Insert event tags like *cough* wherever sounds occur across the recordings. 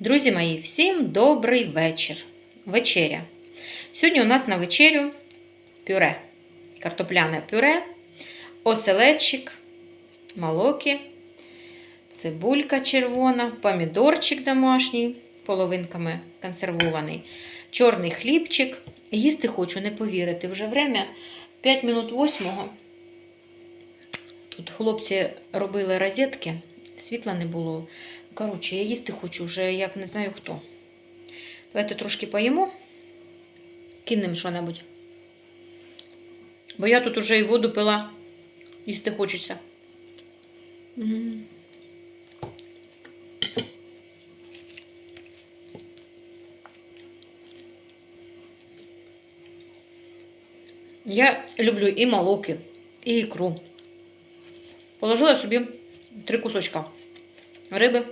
Друзі мої, всім добрий вечір. Вечеря. Сьогодні у нас на вечерю пюре. Картопляне пюре, оселедчик, молоки, цибулька червона, помідорчик домашній, половинками консервований, чорний хлібчик. Їсти хочу, не повірити. Вже время 5 минут 8. Тут хлопці робили розетки, світла не було. Коротше, я їсти хочу вже як не знаю хто. Давайте трошки поїмо, кинемо що-небудь. Бо я тут уже і воду пила, їсти хочеться. Я люблю і молоки, і ікру. Положила собі три кусочка риби.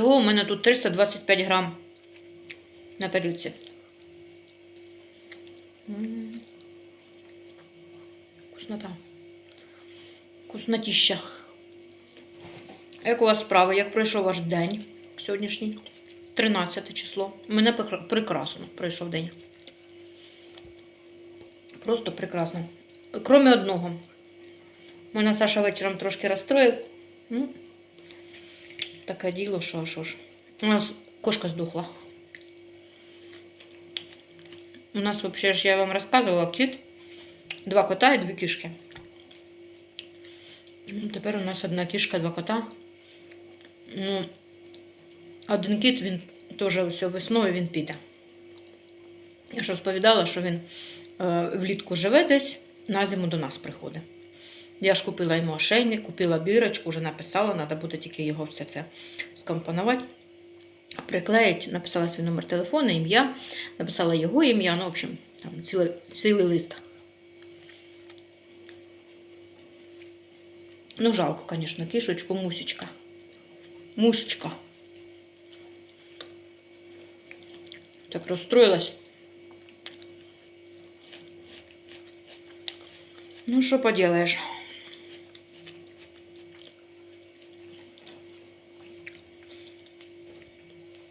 Всього у мене тут 325 грам на тарілці. Вкуснота. Вкуснотіща. Як у вас справи? Як пройшов ваш день сьогоднішній? 13 число. У мене прекрасно пройшов день. Просто прекрасно. Кроме одного. Мене Саша вечором трошки розстроїв. Таке діло, що, що ж. У нас кошка здохла. У нас взагалі ж я вам розказувала кіт. Два кота і дві кішки. Ну, Тепер у нас одна кішка, два кота. Ну, один кіт, він теж все весною він піде. Я ж розповідала, що він е, влітку живе десь, на зиму до нас приходить. Я ж купила йому ошейник, купила бірочку, вже написала, треба буде тільки його все це скомпонувати, приклеїти, написала свій номер телефону, ім'я, написала його ім'я, ну, в общем, там цілий, цілий лист. Ну, жалко, звісно, кішечку, мусечка. Мусечка. Так розстроїлась. Ну, що поделаешь?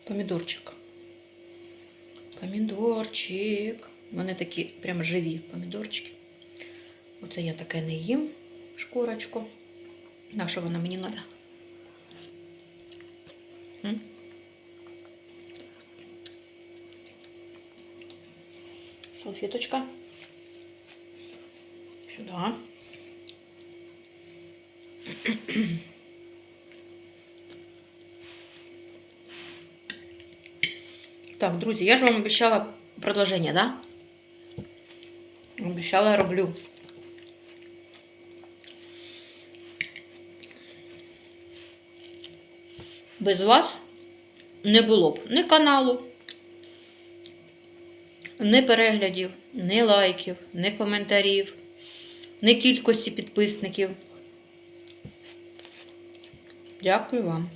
Помідорчик. Помідорчик. Вони такі прям живі помідорчики. Оце я таке не їм шкурочку. На що вона мені треба? М? Салфеточка. Сюда. *clears throat* Так, друзі, я ж вам обіцяла продовження, да? Обіцяла роблю. Без вас не було б ні каналу, ні переглядів, ні лайків, ні коментарів, ні кількості підписників. Дякую вам.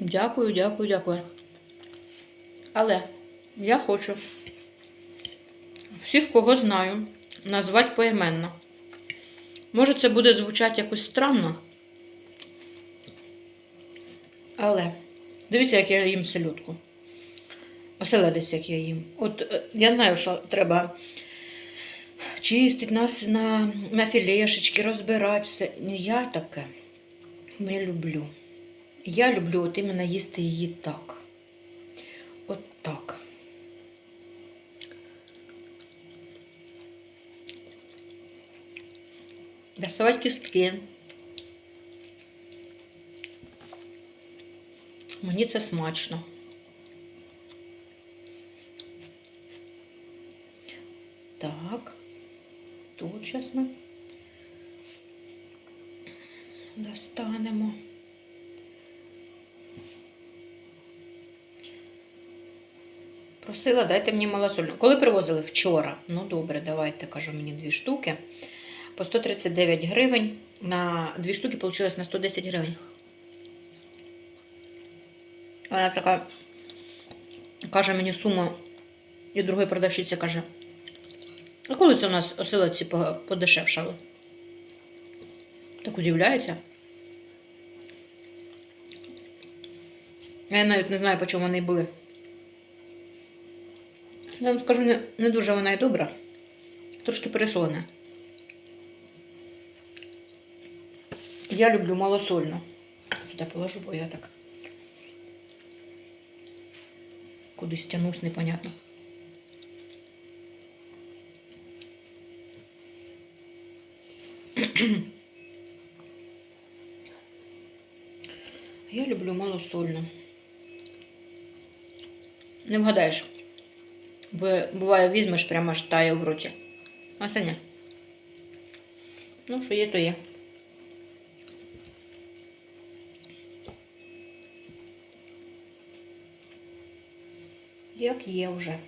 Дякую, дякую, дякую. Але я хочу всіх, кого знаю, назвати поіменно. Може, це буде звучати якось странно. Але дивіться, як я їм селюдку. Оселедець, як я їм. От е, я знаю, що треба чистити нас на, на філешечки, розбирати все. Ну, Я таке не люблю. Я люблю от іменно їсти її так. От так. Доставати кістки. Мені це смачно. Так. Тут зараз ми достанемо. Просила, дайте мені малосольну. Коли привозили? Вчора. Ну, добре, давайте, кажу, мені дві штуки. По 139 гривень. На дві штуки вийшло на 110 гривень. Вона така каже мені суму, і другої продавщиця каже: А коли це у нас оселедці подешевшало? Так удивляється. Я навіть не знаю, по чому вони були. Я вам скажу, не, не дуже вона і добра. Трошки пересолена. Я люблю малосольну. Сюди положу, бо я так. Кудись тянусь, непонятно. Я люблю малосольну. Не вгадаєш. Буває, візьмеш, прямо аж тає в роті. А це ні. Ну, що є, то є. Як є вже.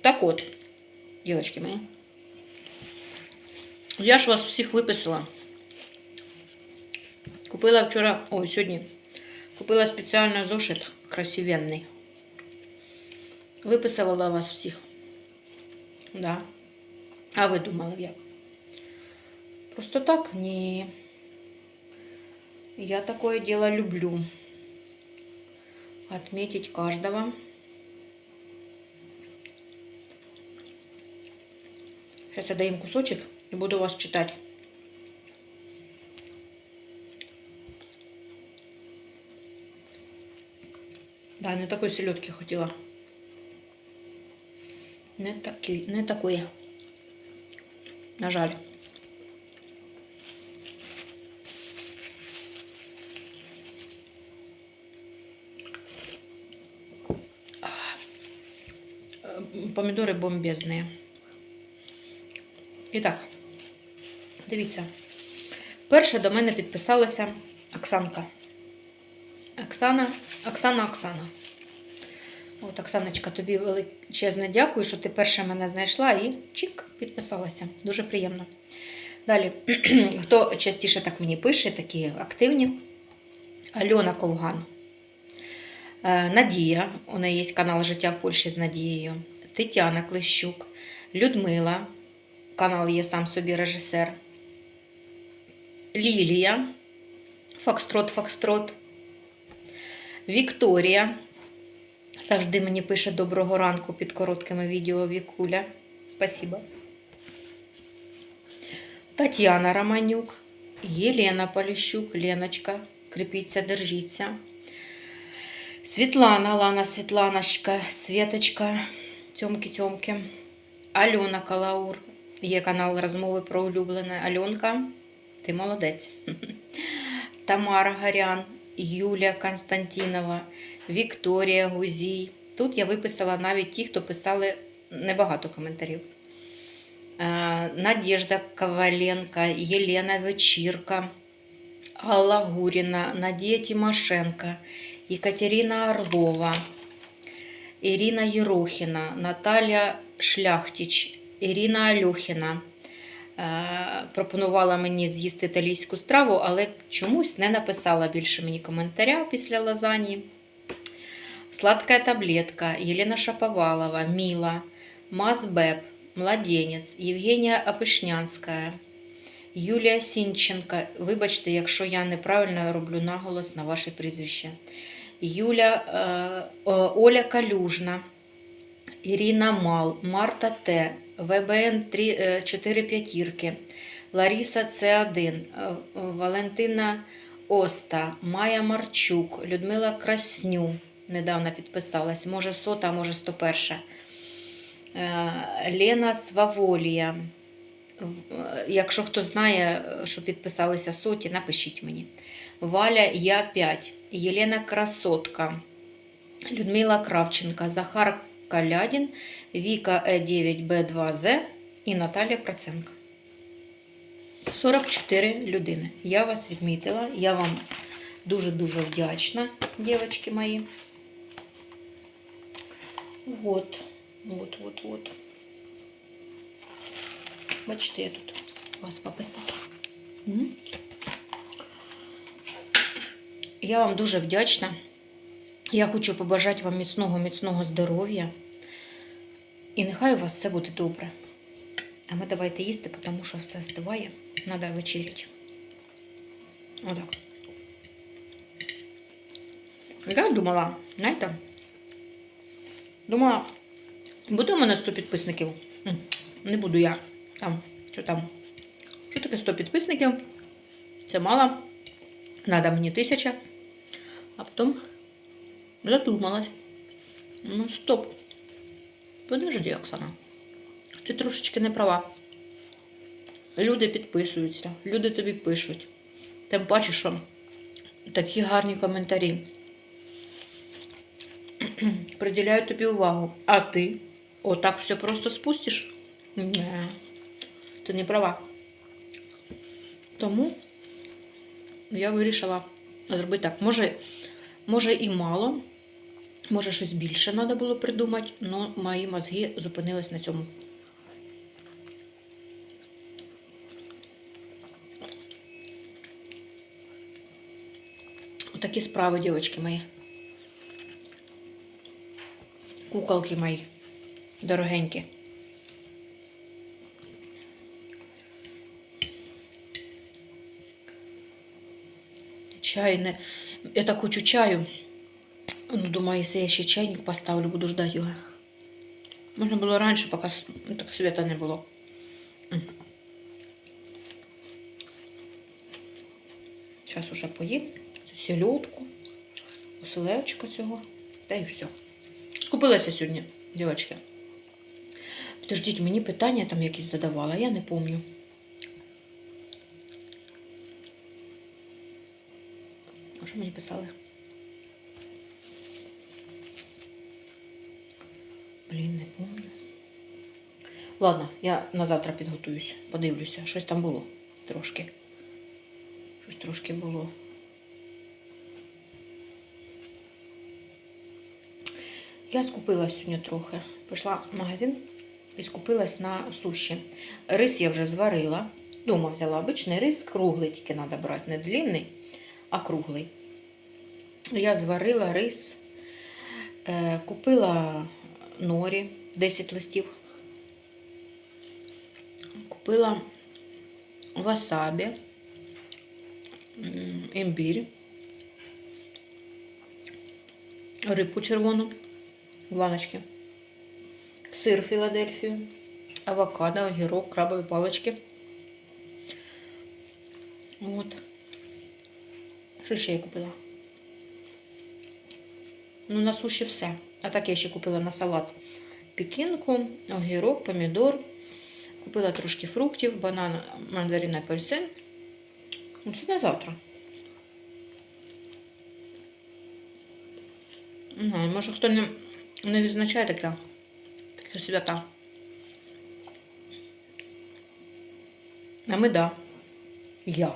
Так от, дівчатки мої. Я ж вас всіх виписала. Купила вчора, ой, сьогодні. Купила спеціально зошит красивенний. Виписувала вас всіх. Да. А ви думали як? Просто так? Ні. Я такое дело люблю. Отметить каждого. Сейчас я даю кусочек и буду вас читать. Да, не такой селедки хотела. Не, такі, не такої. На жаль. Помідори бомбезні. І так, дивіться. Перше до мене підписалася Оксанка. Оксана, Оксана, Оксана. От, Оксаночка, тобі величезне дякую, що ти перша мене знайшла і чик, підписалася. Дуже приємно. Далі, *clears throat* хто частіше так мені пише, такі активні. Альона Ковган. Е, Надія, у неї є канал Життя в Польщі з Надією. Тетяна Клещук, Людмила, канал є сам собі режисер. Лілія, Фокстрот Фокстрот. Вікторія. Завжди мені пише доброго ранку під короткими відео Вікуля. Спасибо. Тетяна Романюк, Єлена Поліщук, Леночка, кріпіться, держіться. Світлана, Лана Світланочка, Світочка, Тьомки-Тьомки, Альона Калаур. Є канал розмови про улюблене. Альонка, ти молодець. *laughs* Тамара Гарян, Юлія Константінова, Вікторія Гузій. Тут я виписала навіть ті, хто писали небагато коментарів. Е, Надежда Коваленко, Єлена Вечірка, Алла Гуріна, Надія Тимошенко, Екатерина Орлова, Ірина Єрохіна, Наталя Шляхтіч, Ірина Альохіна. Е, Пропонувала мені з'їсти італійську страву, але чомусь не написала більше мені коментаря після лазані. Сладкая таблетка, Єлена Шаповалова, Міла, Мазбеб, Младенець, Євгенія Апишнянська, Юлія Сінченка. Вибачте, якщо я неправильно роблю наголос на ваше прізвище. Юля, е, Оля Калюжна, Ірина Мал, Марта Т, ВБН 3, 4 п'ятірки, Лариса С1, е, Валентина Оста, Майя Марчук, Людмила Красню. Недавно підписалась, може сота, може 101. Е, Лена Сваволія. Е, Якщо хто знає, що підписалися соті, напишіть мені. Валя Я 5, Єлена Красотка, Людмила Кравченка, Захар Калядін, Віка Е9Б2З і Наталія Проценко. 44 людини. Я вас відмітила. Я вам дуже-дуже вдячна, дівчатки мої. Вот, вот, вот, вот. Бачите, я тут вас пописала. Я вам дуже вдячна. Я хочу побажати вам міцного, міцного здоров'я. І нехай у вас все буде добре. А ми давайте їсти, тому що все остиває. Треба вечеряти. Отак. Я думала, знаєте, думала, буде у мене 100 підписників. Не буду я. Там, що там? Що таке 100 підписників? Це мало. Надо мені тисяча. А потім задумалась. Ну, стоп. Подожди, Оксана. Ти трошечки не права. Люди підписуються, люди тобі пишуть. Тим паче, що такі гарні коментарі. *clears throat* Приділяють тобі увагу. А ти отак все просто спустиш? Ні. Ти не права. Тому я вирішила зробити так. Може, може і мало, може щось більше треба було придумати, але мої мозги зупинились на цьому. Отакі справи, дівчатки мої. Куколки мої. Дорогенькі. Чай не. Я так хочу чаю. Ну, думаю, якщо я ще чайник поставлю, буду ждать його. Можна було раніше, поки ну, так світа не було. Зараз уже поїм сільотку, оселечка цього, та і все. Скупилася сьогодні, дівчатки. Подождіть, мені питання там якісь задавала, я не пам'ятаю. А що мені писали? Блін, не пам'ятаю. Ладно, я на завтра підготуюсь, подивлюся. Щось там було трошки. Щось трошки було. Я скупилась сьогодні трохи. Пішла в магазин і скупилась на суші. Рис я вже зварила. Дома взяла обичний рис, круглий тільки треба брати, не длинний, а круглий. Я зварила рис, е, купила норі 10 листів. Купила васабі, імбір, рибку червону, в баночки, сир Філадельфію, авокадо, огірок, крабові палички. От. Що ще я купила? Ну, на суші все. А так я ще купила на салат пекінку, огірок, помідор. Купила трошки фруктів, банан, мандарин, апельсин. Ну, Це на завтра. Знаю, може хто не, не відзначає таке, таке свята. А ми да. Я.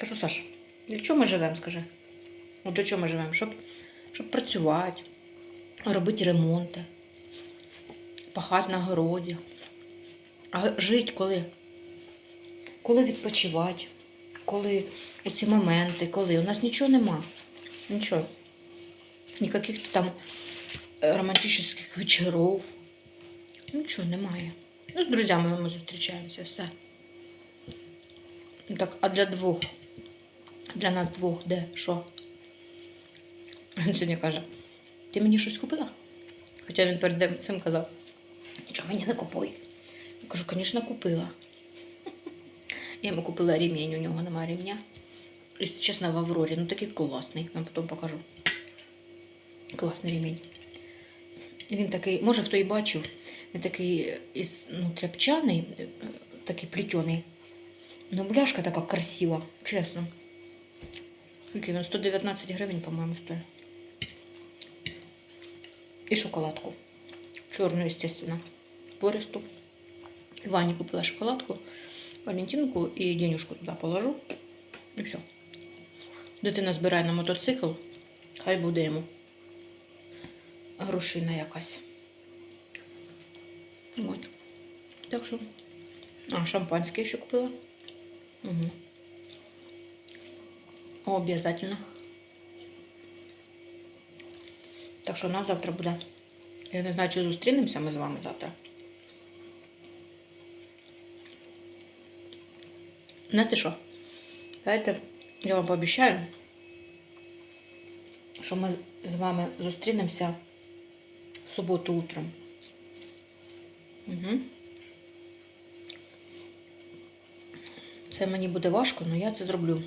Кажу, Саш, для чого ми живемо, скажи? От для чого ми живемо? Щоб, щоб працювати, робити ремонти, пахати на городі. А жити коли? Коли відпочивати? Коли у ці моменти, коли? У нас нічого нема. Нічого. Ніяких там е, романтичних вечорів. Нічого немає. Ну, з друзями ми зустрічаємося, все. Ну Так, а для двох? Для нас двох де? Що? Він сьогодні каже, ти мені щось купила? Хоча він перед цим казав, нічого мені не купуй. Я кажу, звісно, купила. Я йому купила ремінь, у нього немає ремня. Якщо чесно, в Аврорі, ну такий класний, вам потім покажу. Класний ремінь. Він такий, може хто і бачив, він такий із, ну, тряпчаний, такий плетений. Ну, бляшка така красива, чесно. Скільки він? 119 гривень, по-моєму, стоїть. І шоколадку. Чорну, естественно. Пористу. Вані купила шоколадку, Валентинку і денюжку туди положу. І все. Дитина збирає на мотоцикл, хай буде йому грошина якась. От. Так що. А, шампанське ще купила. Угу. Обязательно. Так що у нас завтра буде. Я не знаю, чи зустрінемося ми з вами завтра. Знаєте що? Давайте я вам пообіцяю, що ми з вами зустрінемося в суботу утром. Угу. Це мені буде важко, але я це зроблю.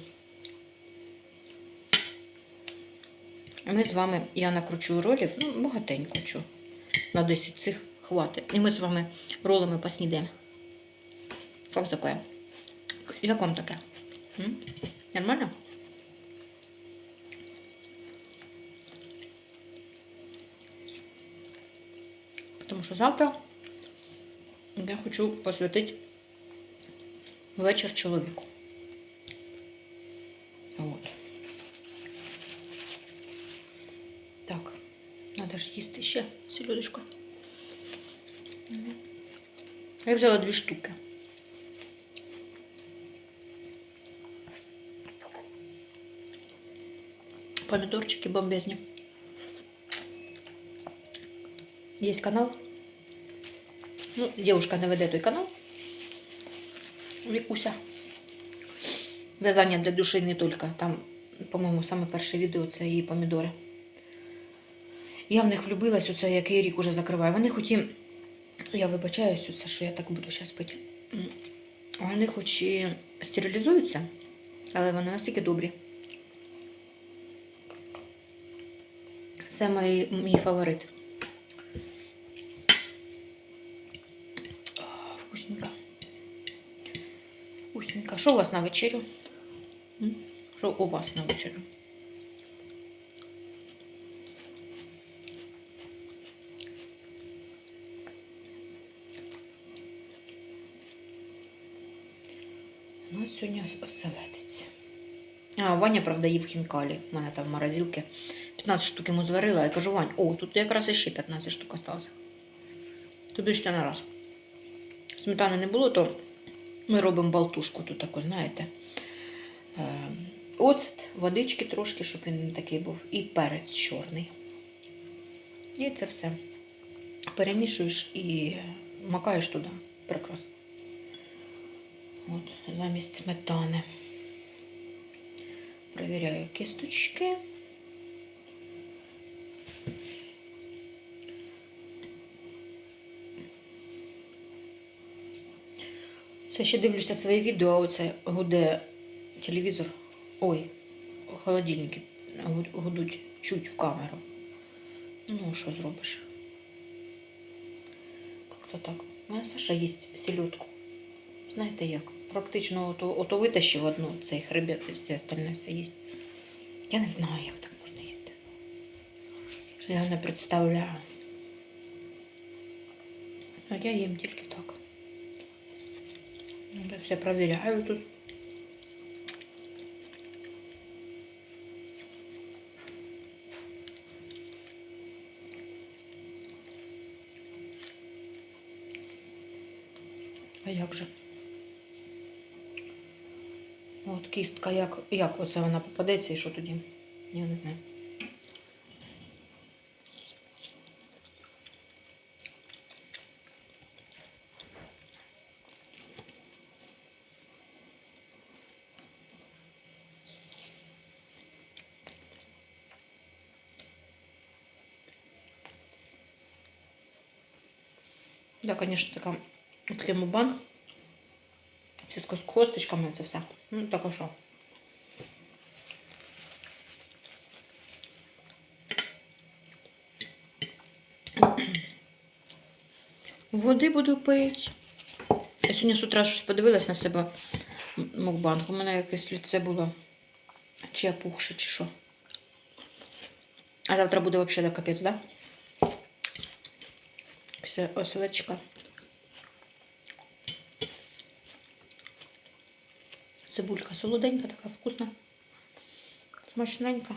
Ми з вами, я накручу ролів, ну, багатенько чу. На 10 цих хватить. І ми з вами ролами поснідаємо. Як таке? Як вам таке? М? Нормально? Тому що завтра я хочу посвятити вечір чоловіку. ще селедочку. Я взяла дві штуки. Помидорчики бомбезні. Есть канал. Ну, девушка не веде той канал. Вікуся. В'язання для душі не тільки. Там, по-моєму, саме перше відео це її помідори. Я в них влюбилась, оце який рік уже закриваю. Вони хоч. Я вибачаюсь, оце, що я так буду зараз пити. Вони хоч і стерилізуються, але вони настільки добрі. Це мій, мій фаворит. А, Вкусненько. Вкусненько. Що у вас на вечерю? Що у вас на вечерю? Сьогодні оселедиться. А, Ваня, правда, їв хінкалі. У мене там в морозилці. 15 штук йому зварила. Я кажу, Вань, о, тут якраз іще 15 штук осталося. Тобі ще на раз. Сметани не було, то ми робимо болтушку тут таку, знаєте. Е, Оцет, водички трошки, щоб він не такий був. І перець чорний. І це все. Перемішуєш і макаєш туди. Прекрасно. От, замість сметани. Провіряю кісточки. Це ще дивлюся своє відео, оце гуде телевізор. Ой, холодильники гудуть чуть в камеру. Ну, що зробиш? Как-то так. У мене Саша їсть селедку. Знаєте як? Практично ото, ото витащив одну цей хребет і все остальне все їсть. Я не знаю, як так можна їсти. Я не представляю. А я їм тільки так. Ну, Я все провіряю тут. кістка, як, як оце вона попадеться і що тоді? Я не знаю. Да, конечно, така, такий мубан. Все з косточками це все. Ну, так а що? Води буду пити. Я сьогодні з утра щось подивилась на себе мукбанг. У мене якесь лице було чи опухше, чи що. А завтра буде взагалі капець, да? Після оселедчика. Цибулька солоденька, така вкусна. Смачненька.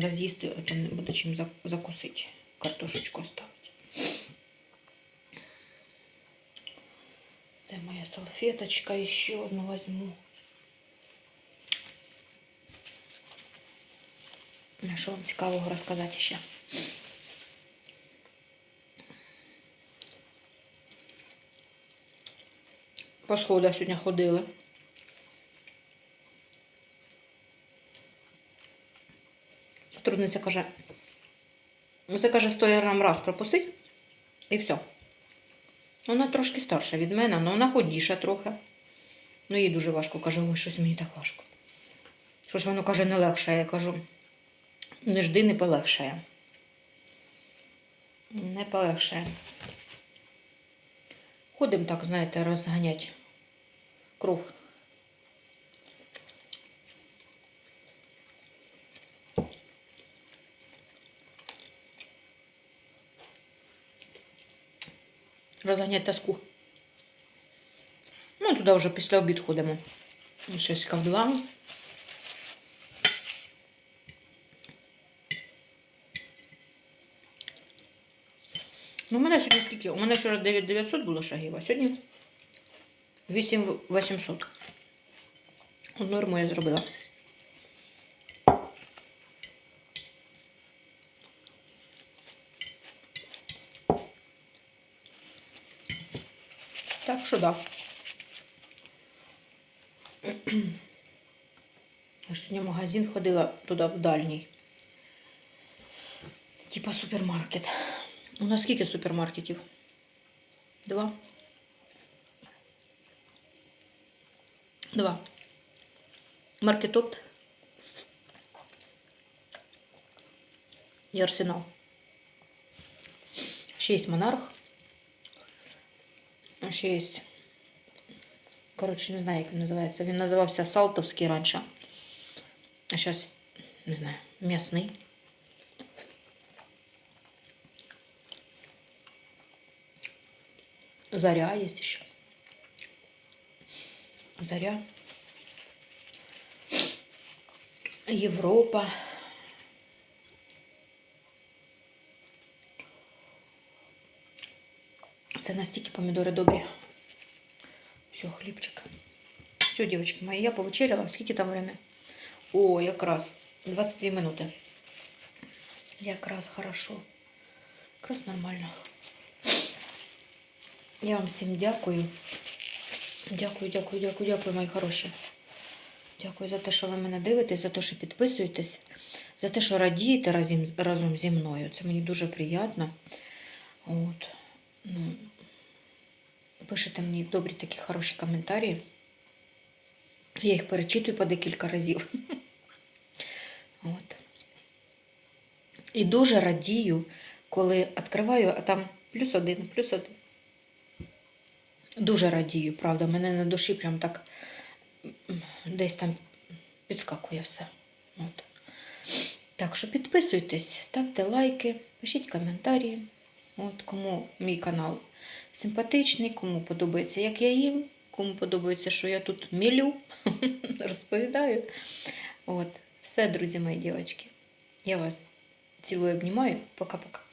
Треба з'їсти, а то не буде чим зак- закусити. Картошечку оставити. Де моя салфеточка? Ще одну возьму. А Що вам цікавого розказати ще? По сходах сьогодні ходили. Каже, ну це каже, стоїть нам раз пропустить і все. Вона трошки старша від мене, але вона ходіша трохи. Ну, їй дуже важко, каже, ой, щось мені так важко. Що ж воно каже, не легше. Я кажу, не жди, не полегшає. Не полегшає. Ходимо так, знаєте, розганять круг. Розганять тоску. Ну, туди вже після обід ходимо. Щось два. Ну, у мене сьогодні скільки? У мене вчора 9900 було шагів, а сьогодні 8800. Норму я зробила. Так що да. Я ж сьогодні в магазин ходила туди в дальній. Типа супермаркет. У нас скільки супермаркетів? Два. Два. Маркетопт. І арсенал. Ще є монарх. А Ще є. Коротше, не знаю, як він називається. Він називався Салтовський раніше. А зараз, не знаю, м'ясний. Заря есть еще. Заря. Европа. Це настільки помідори добрі. Все, хлібчик. Все, дівчатки мої, я повечеряла. Скільки там время? О, якраз 22 минути. Якраз хорошо. Якраз нормально. Я вам всім дякую. Дякую, дякую, дякую, дякую, мої хороші. Дякую за те, що ви мене дивитесь, за те, що підписуєтесь, за те, що радієте разом, зі мною. Це мені дуже приємно. От. Ну, пишете мені добрі такі хороші коментарі. Я їх перечитую по декілька разів. *laughs* От. І дуже радію, коли відкриваю, а там плюс один, плюс один. Дуже радію, правда. Мене на душі прям так десь там підскакує все. От. Так що підписуйтесь, ставте лайки, пишіть коментарі. От, кому мій канал симпатичний, кому подобається, як я їм, кому подобається, що я тут мілю, *laughs* розповідаю. От. Все, друзі мої дівчатки. Я вас цілую, обнімаю. Пока-пока.